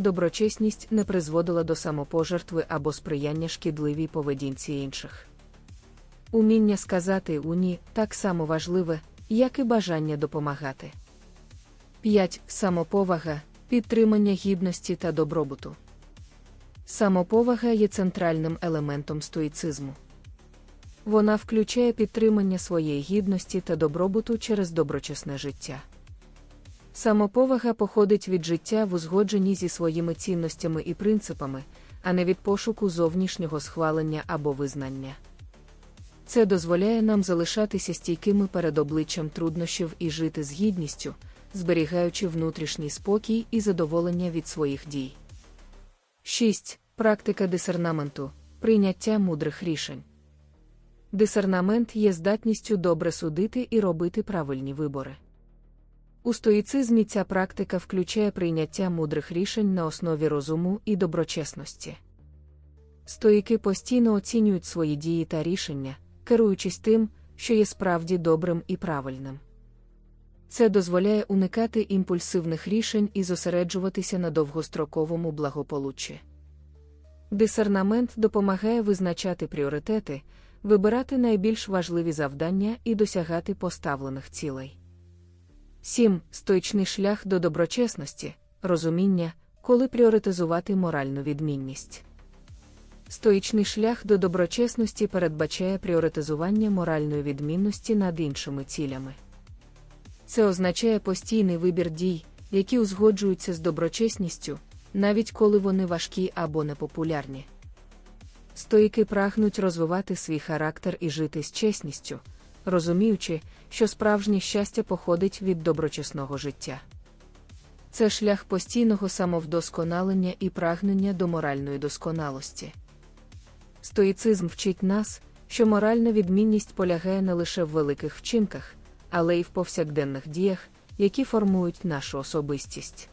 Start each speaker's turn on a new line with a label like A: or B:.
A: доброчесність не призводила до самопожертви або сприяння шкідливій поведінці інших. Уміння сказати уні так само важливе, як і бажання допомагати. 5. Самоповага, підтримання гідності та добробуту. Самоповага є центральним елементом стоїцизму. Вона включає підтримання своєї гідності та добробуту через доброчесне життя. Самоповага походить від життя в узгодженні зі своїми цінностями і принципами, а не від пошуку зовнішнього схвалення або визнання. Це дозволяє нам залишатися стійкими перед обличчям труднощів і жити з гідністю, зберігаючи внутрішній спокій і задоволення від своїх дій. 6. Практика дисернаменту прийняття мудрих рішень. Дисернамент є здатністю добре судити і робити правильні вибори. У стоїцизмі ця практика включає прийняття мудрих рішень на основі розуму і доброчесності. Стоїки постійно оцінюють свої дії та рішення, керуючись тим, що є справді добрим і правильним. Це дозволяє уникати імпульсивних рішень і зосереджуватися на довгостроковому благополуччі. Дисернамент допомагає визначати пріоритети, вибирати найбільш важливі завдання і досягати поставлених цілей. 7. Стоїчний шлях до доброчесності, розуміння, коли пріоритизувати моральну відмінність. Стоїчний шлях до доброчесності передбачає пріоритизування моральної відмінності над іншими цілями. Це означає постійний вибір дій, які узгоджуються з доброчесністю, навіть коли вони важкі або непопулярні. Стоїки прагнуть розвивати свій характер і жити з чесністю, розуміючи, що справжнє щастя походить від доброчесного життя. Це шлях постійного самовдосконалення і прагнення до моральної досконалості. Стоїцизм вчить нас, що моральна відмінність полягає не лише в великих вчинках, але й в повсякденних діях, які формують нашу особистість.